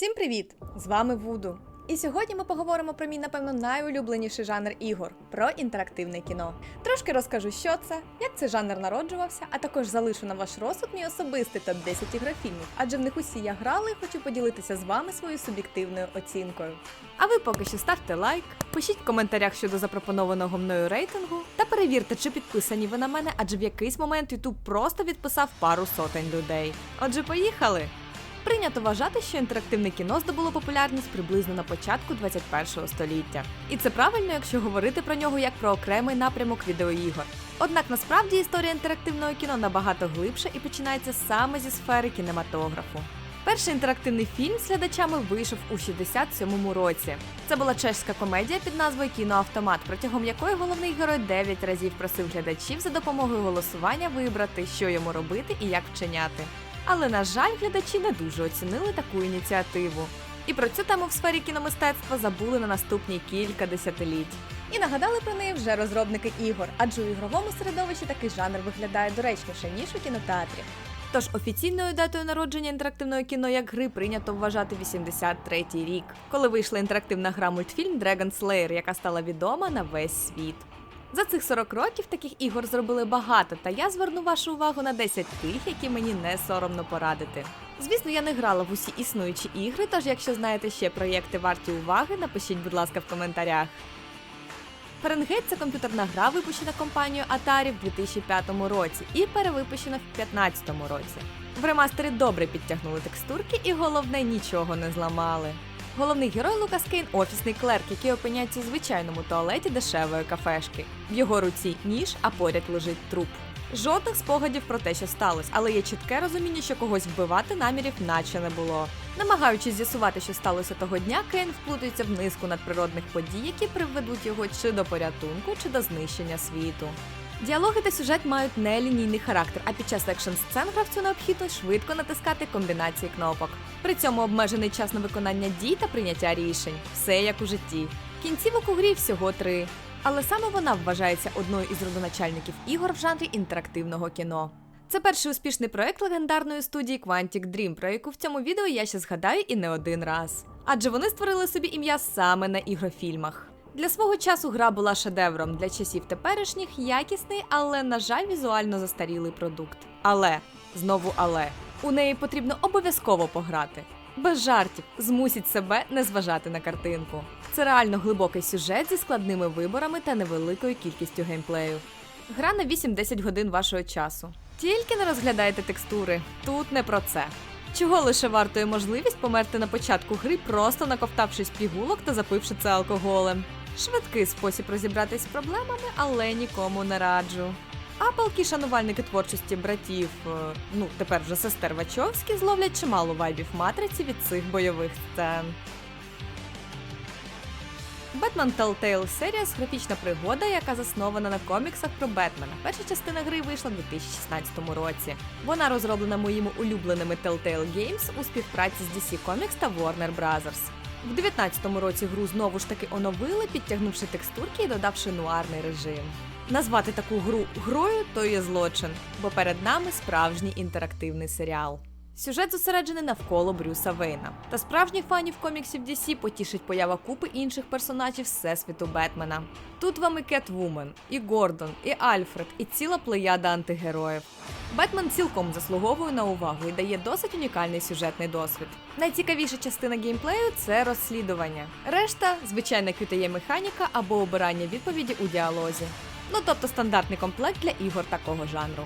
Всім привіт! З вами Вуду. І сьогодні ми поговоримо про мій, напевно, найулюбленіший жанр ігор про інтерактивне кіно. Трошки розкажу, що це, як цей жанр народжувався, а також залишу на ваш розсуд мій особистий топ 10 ігрофільмів, адже в них усі я грала і хочу поділитися з вами своєю суб'єктивною оцінкою. А ви поки що ставте лайк, пишіть в коментарях щодо запропонованого мною рейтингу та перевірте, чи підписані ви на мене, адже в якийсь момент YouTube просто відписав пару сотень людей. Отже, поїхали! Прийнято вважати, що інтерактивне кіно здобуло популярність приблизно на початку 21 століття. І це правильно, якщо говорити про нього як про окремий напрямок відеоігор. Однак насправді історія інтерактивного кіно набагато глибша і починається саме зі сфери кінематографу. Перший інтерактивний фільм з глядачами вийшов у 67-му році. Це була чеська комедія під назвою Кіноавтомат, протягом якої головний герой 9 разів просив глядачів за допомогою голосування вибрати, що йому робити і як вчиняти. Але, на жаль, глядачі не дуже оцінили таку ініціативу. І про цю тему в сфері кіномистецтва забули на наступні кілька десятиліть. І нагадали про неї вже розробники ігор, адже у ігровому середовищі такий жанр виглядає доречніше, ніж у кінотеатрі. Тож офіційною датою народження інтерактивного кіно як гри прийнято вважати 83-й рік, коли вийшла інтерактивна гра мультфільм Dragon Slayer, яка стала відома на весь світ. За цих 40 років таких ігор зробили багато, та я зверну вашу увагу на 10 тих, які мені не соромно порадити. Звісно, я не грала в усі існуючі ігри, тож якщо знаєте ще проєкти варті уваги, напишіть, будь ласка, в коментарях. Фаренгейт це комп'ютерна гра, випущена компанією Atari в 2005 році і перевипущена в 2015 році. В ремастері добре підтягнули текстурки і головне нічого не зламали. Головний герой Лукас Кейн офісний клерк, який опиняється у звичайному туалеті дешевої кафешки. В його руці ніж, а поряд лежить труп. Жодних спогадів про те, що сталося, але є чітке розуміння, що когось вбивати намірів наче не було. Намагаючись з'ясувати, що сталося того дня, Кейн вплутується в низку надприродних подій, які приведуть його чи до порятунку, чи до знищення світу. Діалоги та сюжет мають нелінійний характер, а під час екшн сцен гравцю необхідно швидко натискати комбінації кнопок. При цьому обмежений час на виконання дій та прийняття рішень. Все як у житті. Кінцівок у грі всього три. Але саме вона вважається одною із родоначальників ігор в жанрі інтерактивного кіно. Це перший успішний проект легендарної студії Quantic Dream, про яку в цьому відео я ще згадаю і не один раз. Адже вони створили собі ім'я саме на ігрофільмах. Для свого часу гра була шедевром для часів теперішніх, якісний, але, на жаль, візуально застарілий продукт. Але знову але у неї потрібно обов'язково пограти. Без жартів змусіть себе не зважати на картинку. Це реально глибокий сюжет зі складними виборами та невеликою кількістю геймплею. Гра на 8-10 годин вашого часу. Тільки не розглядайте текстури. Тут не про це. Чого лише вартує можливість померти на початку гри, просто наковтавшись пігулок та запивши це алкоголем. Швидкий спосіб розібратись з проблемами, але нікому не раджу. А палкі шанувальники творчості братів, е, ну тепер вже сестер Вачовські, зловлять чимало вайбів матриці від цих бойових сцен. Batman Telltale Series – графічна пригода, яка заснована на коміксах про Бетмена. Перша частина гри вийшла в 2016 році. Вона розроблена моїми улюбленими Telltale Games у співпраці з DC Comics та Warner Bros. В 2019 році гру знову ж таки оновили, підтягнувши текстурки і додавши нуарний режим. Назвати таку гру грою то є злочин, бо перед нами справжній інтерактивний серіал. Сюжет зосереджений навколо Брюса Вейна. Та справжніх фанів коміксів DC потішить поява купи інших персонажів всесвіту Бетмена. Тут вам і Кетвумен, і Гордон, і Альфред, і ціла плеяда антигероїв. Бетмен цілком заслуговує на увагу і дає досить унікальний сюжетний досвід. Найцікавіша частина геймплею це розслідування. Решта звичайна QTE механіка або обирання відповіді у діалозі. Ну тобто стандартний комплект для ігор такого жанру.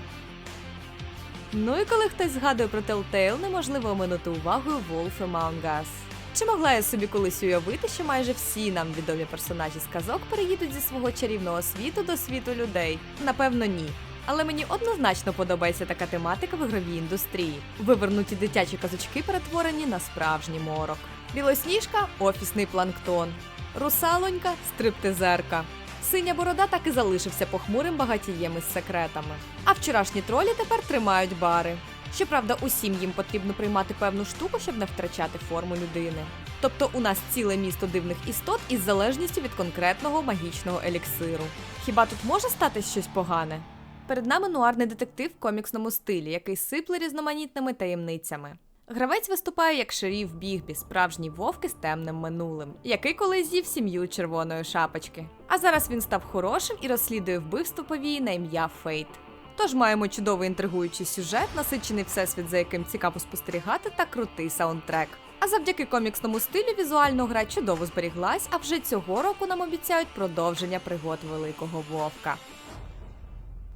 Ну і коли хтось згадує про Telltale, неможливо оминути увагою Wolf Among Us. Чи могла я собі колись уявити, що майже всі нам відомі персонажі з казок переїдуть зі свого чарівного світу до світу людей? Напевно, ні. Але мені однозначно подобається така тематика в ігровій індустрії. Вивернуті дитячі казочки перетворені на справжній морок. Білосніжка офісний планктон. Русалонька стриптизерка. Синя борода так і залишився похмурим багатієм із секретами. А вчорашні тролі тепер тримають бари. Щоправда, усім їм потрібно приймати певну штуку, щоб не втрачати форму людини. Тобто у нас ціле місто дивних істот із залежністю від конкретного магічного еліксиру. Хіба тут може статись щось погане? Перед нами нуарний детектив в коміксному стилі, який сипле різноманітними таємницями. Гравець виступає як шеріф Бігбі, справжній вовк із темним минулим, який колись з'їв сім'ю червоної шапочки. А зараз він став хорошим і розслідує вбивство повії на ім'я Фейт. Тож маємо чудовий інтригуючий сюжет, насичений всесвіт, за яким цікаво спостерігати, та крутий саундтрек. А завдяки коміксному стилю візуально гра чудово зберіглась, а вже цього року нам обіцяють продовження пригод великого вовка.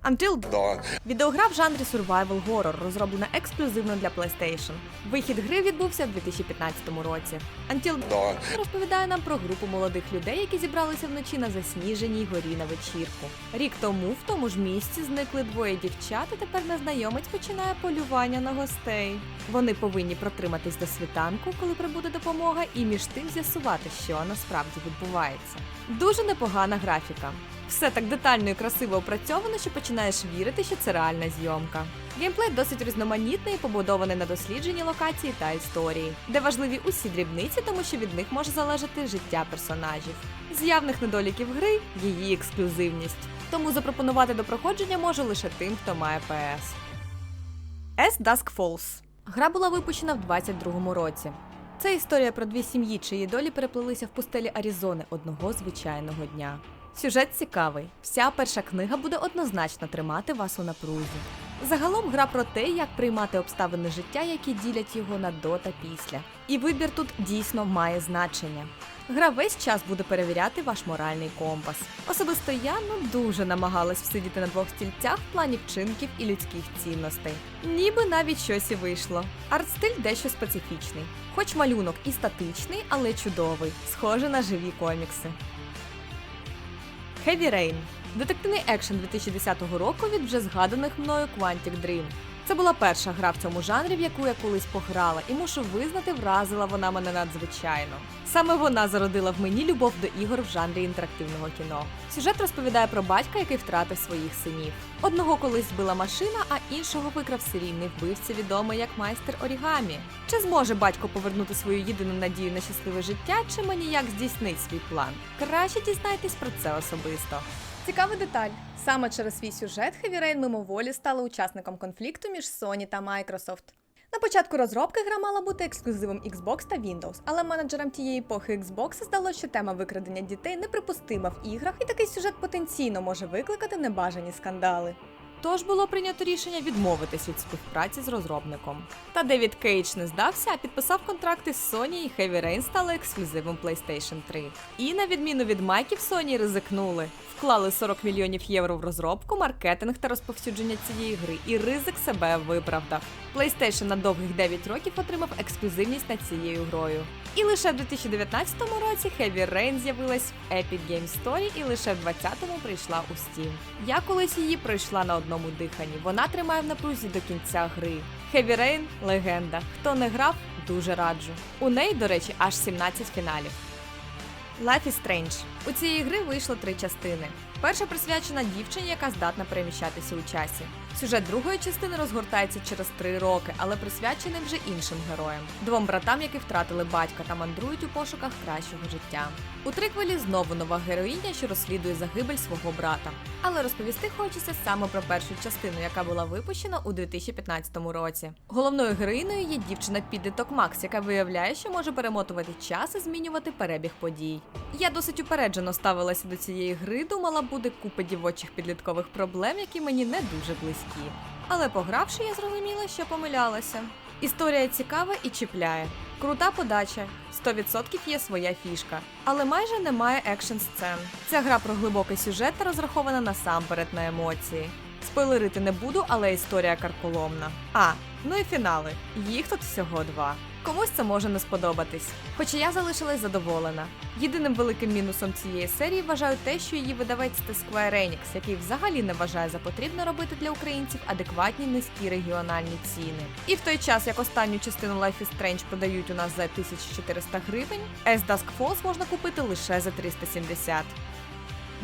Until Dawn. Відеогра в жанрі survival horror, розроблена ексклюзивно для PlayStation. Вихід гри відбувся в 2015 році. Until Dawn. розповідає нам про групу молодих людей, які зібралися вночі на засніженій горі на вечірку. Рік тому в тому ж місці зникли двоє дівчат, і тепер незнайомець починає полювання на гостей. Вони повинні протриматись до світанку, коли прибуде допомога, і між тим з'ясувати, що насправді відбувається. Дуже непогана графіка. Все так детально і красиво опрацьовано, що починаєш вірити, що це реальна зйомка. Геймплей досить різноманітний побудований на дослідженні локації та історії, де важливі усі дрібниці, тому що від них може залежати життя персонажів. З явних недоліків гри її ексклюзивність. Тому запропонувати до проходження можу лише тим, хто має PS. S Dusk Falls. Гра була випущена в 22-му році. Це історія про дві сім'ї, чиї долі переплилися в пустелі Аризони одного звичайного дня. Сюжет цікавий. Вся перша книга буде однозначно тримати вас у напрузі. Загалом гра про те, як приймати обставини життя, які ділять його на до та після. І вибір тут дійсно має значення. Гра весь час буде перевіряти ваш моральний компас. Особисто я ну дуже намагалась всидіти на двох стільцях в плані вчинків і людських цінностей. Ніби навіть щось і вийшло. Арт-стиль дещо специфічний, хоч малюнок і статичний, але чудовий, схожий на живі комікси. Heavy Rain – детективний екшен 2010 року від вже згаданих мною Quantic Dream. Це була перша гра в цьому жанрі, в яку я колись пограла, і мушу визнати, вразила вона мене надзвичайно. Саме вона зародила в мені любов до ігор в жанрі інтерактивного кіно. Сюжет розповідає про батька, який втратив своїх синів. Одного колись збила машина, а іншого викрав серійний вбивця, відомий як майстер орігамі. Чи зможе батько повернути свою єдину надію на щасливе життя, чи маніяк здійснить свій план? Краще дізнайтесь про це особисто. Цікава деталь. Саме через свій сюжет Rain мимоволі стала учасником конфлікту між Sony та Microsoft. На початку розробки гра мала бути ексклюзивом Xbox та Windows, але менеджерам тієї епохи Xbox здалося, що тема викрадення дітей неприпустима в іграх, і такий сюжет потенційно може викликати небажані скандали. Тож було прийнято рішення відмовитись від співпраці з розробником. Та Девід Кейдж не здався, а підписав контракти з Sony і Heavy Rain стали ексклюзивом PlayStation 3. І на відміну від майків Sony ризикнули. Вклали 40 мільйонів євро в розробку, маркетинг та розповсюдження цієї гри, і ризик себе виправдав. PlayStation на довгих 9 років отримав ексклюзивність над цією грою. І лише в 2019 році Heavy Rain з'явилась в Epic Games Store і лише в 2020-му прийшла у Steam. Я колись її пройшла на одному диханні. Вона тримає в напрузі до кінця гри. Heavy Rain – легенда. Хто не грав, дуже раджу. У неї, до речі, аж 17 фіналів. Life is Strange. У цієї гри вийшло три частини. Перша присвячена дівчині, яка здатна переміщатися у часі. Сюжет другої частини розгортається через три роки, але присвячений вже іншим героям двом братам, які втратили батька та мандрують у пошуках кращого життя. У триквелі знову нова героїня, що розслідує загибель свого брата. Але розповісти хочеться саме про першу частину, яка була випущена у 2015 році. Головною героїною є дівчина підліток Макс, яка виявляє, що може перемотувати час і змінювати перебіг подій. Я досить упереджено ставилася до цієї гри, думала, буде купа дівочих підліткових проблем, які мені не дуже близькі. Але погравши, я зрозуміла, що помилялася. Історія цікава і чіпляє. Крута подача, 100% є своя фішка, але майже немає екшн сцен. Ця гра про глибокий сюжет та розрахована насамперед на емоції. Спойлерити не буду, але історія карколомна. А, ну і фінали. Їх тут всього два. Комусь це може не сподобатись. Хоча я залишилась задоволена. Єдиним великим мінусом цієї серії вважаю те, що її видавець це Square Enix, який взагалі не вважає за потрібно робити для українців адекватні низькі регіональні ціни. І в той час, як останню частину Life is Strange продають у нас за 1400 гривень, S Dusk Falls можна купити лише за 370.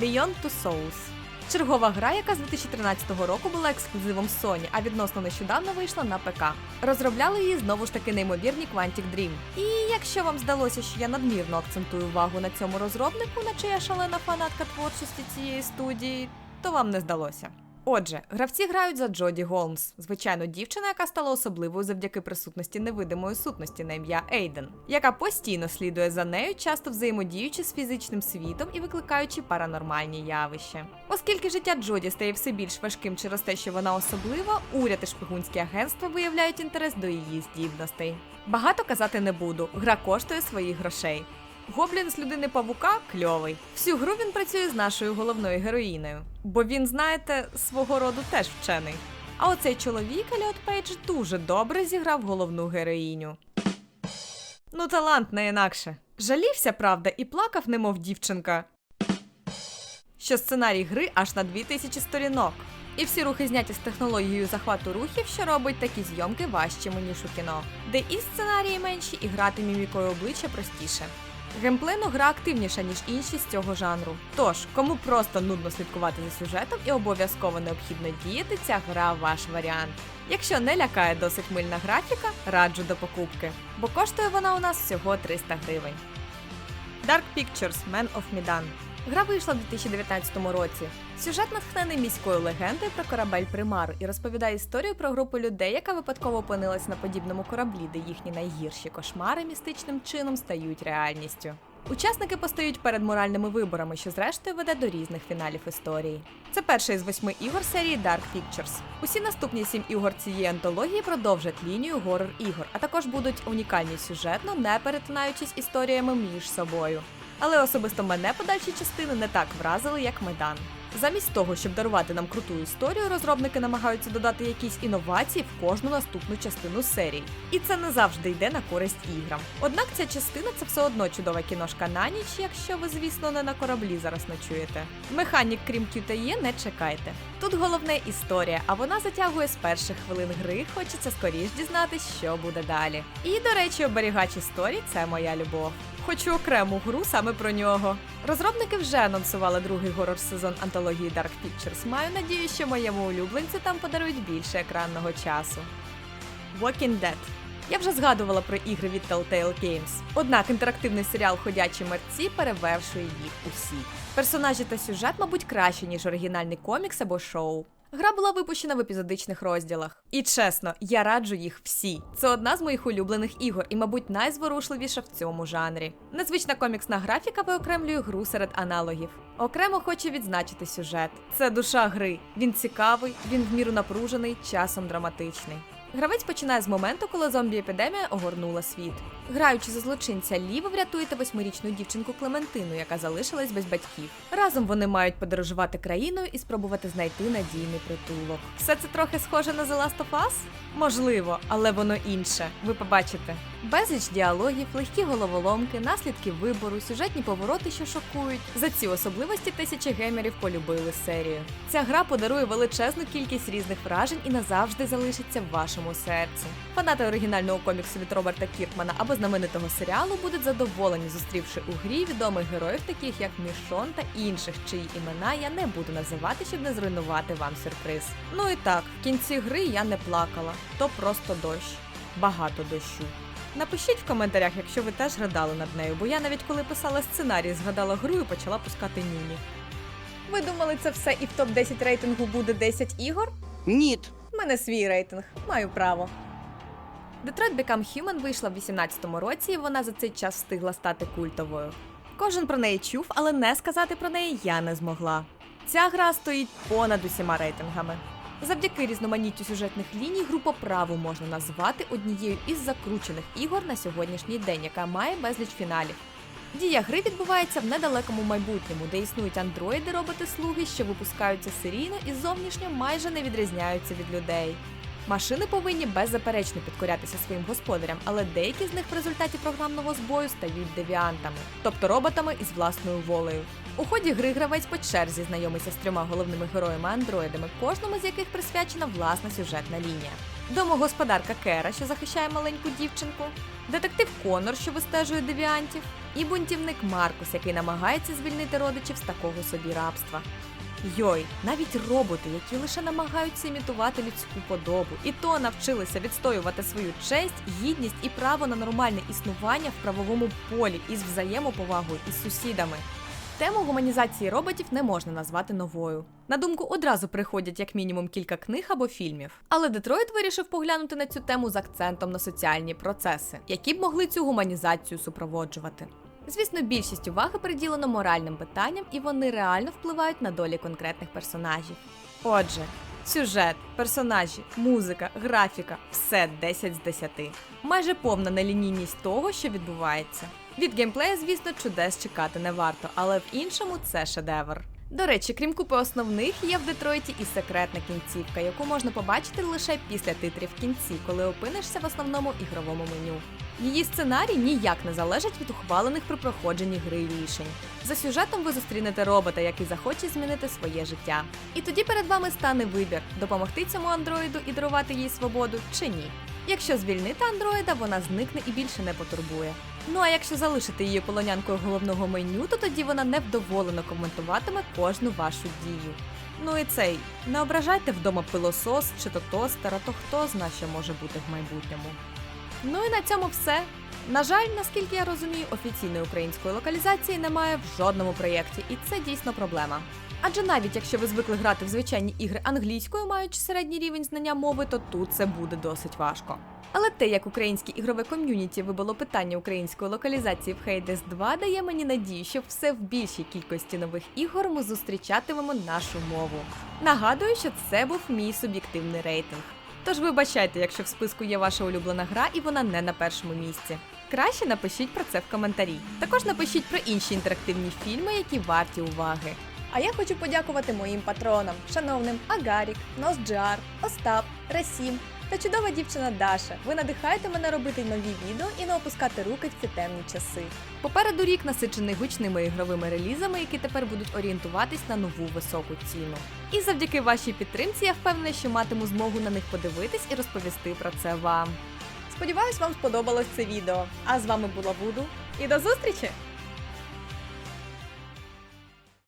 Beyond Two Souls Чергова гра, яка з 2013 року була ексклюзивом Sony, а відносно нещодавно вийшла на ПК. Розробляли її знову ж таки неймовірні Quantic Dream. І якщо вам здалося, що я надмірно акцентую увагу на цьому розробнику, наче я шалена фанатка творчості цієї студії, то вам не здалося. Отже, гравці грають за Джоді Голмс, звичайно, дівчина, яка стала особливою завдяки присутності невидимої сутності на ім'я Ейден, яка постійно слідує за нею, часто взаємодіючи з фізичним світом і викликаючи паранормальні явища. Оскільки життя Джоді стає все більш важким через те, що вона особлива, уряд і шпигунські агентства виявляють інтерес до її здібностей. Багато казати не буду. Гра коштує своїх грошей. Гоблін з людини павука кльовий. Всю гру він працює з нашою головною героїнею. Бо він, знаєте, свого роду теж вчений. А оцей чоловік Еліот Пейдж дуже добре зіграв головну героїню. Ну, талант не інакше. Жалівся, правда, і плакав, немов дівчинка. Що сценарій гри аж на 2000 сторінок. І всі рухи зняті з технологією захвату рухів, що робить такі зйомки важчими, ніж у кіно, де і сценарії менші, і грати мімікою обличчя простіше. Геймплейно гра активніша, ніж інші з цього жанру. Тож, кому просто нудно слідкувати за сюжетом і обов'язково необхідно діяти, ця гра ваш варіант. Якщо не лякає досить мильна графіка, раджу до покупки, бо коштує вона у нас всього 300 гривень. Dark Pictures Man of Medan. Гра вийшла в 2019 році. Сюжет натхнений міською легендою про корабель Примару і розповідає історію про групу людей, яка випадково опинилась на подібному кораблі, де їхні найгірші кошмари містичним чином стають реальністю. Учасники постають перед моральними виборами, що зрештою веде до різних фіналів історії. Це перший з восьми ігор серії Dark Pictures. Усі наступні сім ігор цієї антології продовжать лінію горор ігор, а також будуть унікальні сюжетно, не перетинаючись історіями між собою. Але особисто мене подальші частини не так вразили, як Майдан. Замість того, щоб дарувати нам круту історію, розробники намагаються додати якісь інновації в кожну наступну частину серії. І це не завжди йде на користь іграм. Однак ця частина це все одно чудова кіношка на ніч, якщо ви, звісно, не на кораблі зараз ночуєте. Механік, крім QTE, не чекайте. Тут головне історія, а вона затягує з перших хвилин гри, хочеться скоріш дізнатись, що буде далі. І, до речі, оберігач історій це моя любов. Хочу окрему гру саме про нього. Розробники вже анонсували другий горор сезон антології Dark Pictures. Маю надію, що моєму улюбленцю там подарують більше екранного часу. Walking Dead. Я вже згадувала про ігри від Telltale Games. Однак інтерактивний серіал Ходячі мерці перевершує їх усі. Персонажі та сюжет, мабуть, краще, ніж оригінальний комікс або шоу. Гра була випущена в епізодичних розділах. І чесно, я раджу їх всі. Це одна з моїх улюблених ігор і, мабуть, найзворушливіша в цьому жанрі. Незвична коміксна графіка виокремлює гру серед аналогів. Окремо хочу відзначити сюжет. Це душа гри. Він цікавий, він в міру напружений, часом драматичний. Гравець починає з моменту, коли зомбі-епідемія огорнула світ. Граючи за злочинця Лі, ви врятуєте восьмирічну дівчинку Клементину, яка залишилась без батьків. Разом вони мають подорожувати країною і спробувати знайти надійний притулок. Все це трохи схоже на The Last of Us? Можливо, але воно інше. Ви побачите. Безліч діалогів, легкі головоломки, наслідки вибору, сюжетні повороти, що шокують. За ці особливості тисячі геймерів полюбили серію. Ця гра подарує величезну кількість різних вражень і назавжди залишиться в вашому серці. Фанати оригінального коміксу від Роберта Кіркмана або знаменитого серіалу будуть задоволені, зустрівши у грі відомих героїв, таких як Мішон та інших, чиї імена я не буду називати, щоб не зруйнувати вам сюрприз. Ну і так, в кінці гри я не плакала, то просто дощ. Багато дощу. Напишіть в коментарях, якщо ви теж гадали над нею, бо я навіть коли писала сценарій, згадала гру і почала пускати ніні. Ви думали, це все і в топ-10 рейтингу буде 10 ігор? Ніт. У мене свій рейтинг, маю право. Detroit Become Human вийшла в 18-му році, і вона за цей час встигла стати культовою. Кожен про неї чув, але не сказати про неї я не змогла. Ця гра стоїть понад усіма рейтингами. Завдяки різноманіттю сюжетних ліній гру по праву можна назвати однією із закручених ігор на сьогоднішній день, яка має безліч фіналів. Дія гри відбувається в недалекому майбутньому, де існують андроїди, роботи-слуги, що випускаються серійно і зовнішньо майже не відрізняються від людей. Машини повинні беззаперечно підкорятися своїм господарям, але деякі з них в результаті програмного збою стають девіантами, тобто роботами із власною волею. У ході гри гравець по черзі знайомиться з трьома головними героями-андроїдами, кожному з яких присвячена власна сюжетна лінія. Домогосподарка Кера, що захищає маленьку дівчинку, детектив Конор, що вистежує девіантів, і бунтівник Маркус, який намагається звільнити родичів з такого собі рабства. Йой, навіть роботи, які лише намагаються імітувати людську подобу, і то навчилися відстоювати свою честь, гідність і право на нормальне існування в правовому полі із взаємоповагою із сусідами. Тему гуманізації роботів не можна назвати новою. На думку одразу приходять як мінімум кілька книг або фільмів. Але Детройт вирішив поглянути на цю тему з акцентом на соціальні процеси, які б могли цю гуманізацію супроводжувати. Звісно, більшість уваги приділено моральним питанням, і вони реально впливають на долі конкретних персонажів. Отже, сюжет, персонажі, музика, графіка все 10 з 10. Майже повна нелінійність того, що відбувається. Від геймплея, звісно, чудес чекати не варто, але в іншому це шедевр. До речі, крім купи основних, є в Детройті і секретна кінцівка, яку можна побачити лише після титрів в кінці, коли опинишся в основному ігровому меню. Її сценарій ніяк не залежить від ухвалених при проходженні гри рішень. За сюжетом ви зустрінете робота, який захоче змінити своє життя. І тоді перед вами стане вибір допомогти цьому андроїду і дарувати їй свободу чи ні. Якщо звільнити андроїда, вона зникне і більше не потурбує. Ну а якщо залишити її полонянкою головного меню, то тоді вона невдоволено коментуватиме кожну вашу дію. Ну і цей, не ображайте вдома пилосос чи то тостера, то хто зна, що може бути в майбутньому. Ну і на цьому все. На жаль, наскільки я розумію, офіційної української локалізації немає в жодному проєкті, і це дійсно проблема. Адже навіть якщо ви звикли грати в звичайні ігри англійською, маючи середній рівень знання мови, то тут це буде досить важко. Але те, як українське ігрове ком'юніті вибило питання української локалізації в Hades 2, дає мені надію, що все в більшій кількості нових ігор ми зустрічатимемо нашу мову. Нагадую, що це був мій суб'єктивний рейтинг. Тож вибачайте, якщо в списку є ваша улюблена гра і вона не на першому місці. Краще напишіть про це в коментарі. Також напишіть про інші інтерактивні фільми, які варті уваги. А я хочу подякувати моїм патронам, шановним Агарік, Носджар, Остап, Расім та чудова дівчина Даша. Ви надихаєте мене робити нові відео і не опускати руки в ці темні часи. Попереду рік насичений гучними ігровими релізами, які тепер будуть орієнтуватись на нову високу ціну. І завдяки вашій підтримці я впевнена, що матиму змогу на них подивитись і розповісти про це вам. Сподіваюсь, вам сподобалось це відео. А з вами була Вуду. І до зустрічі!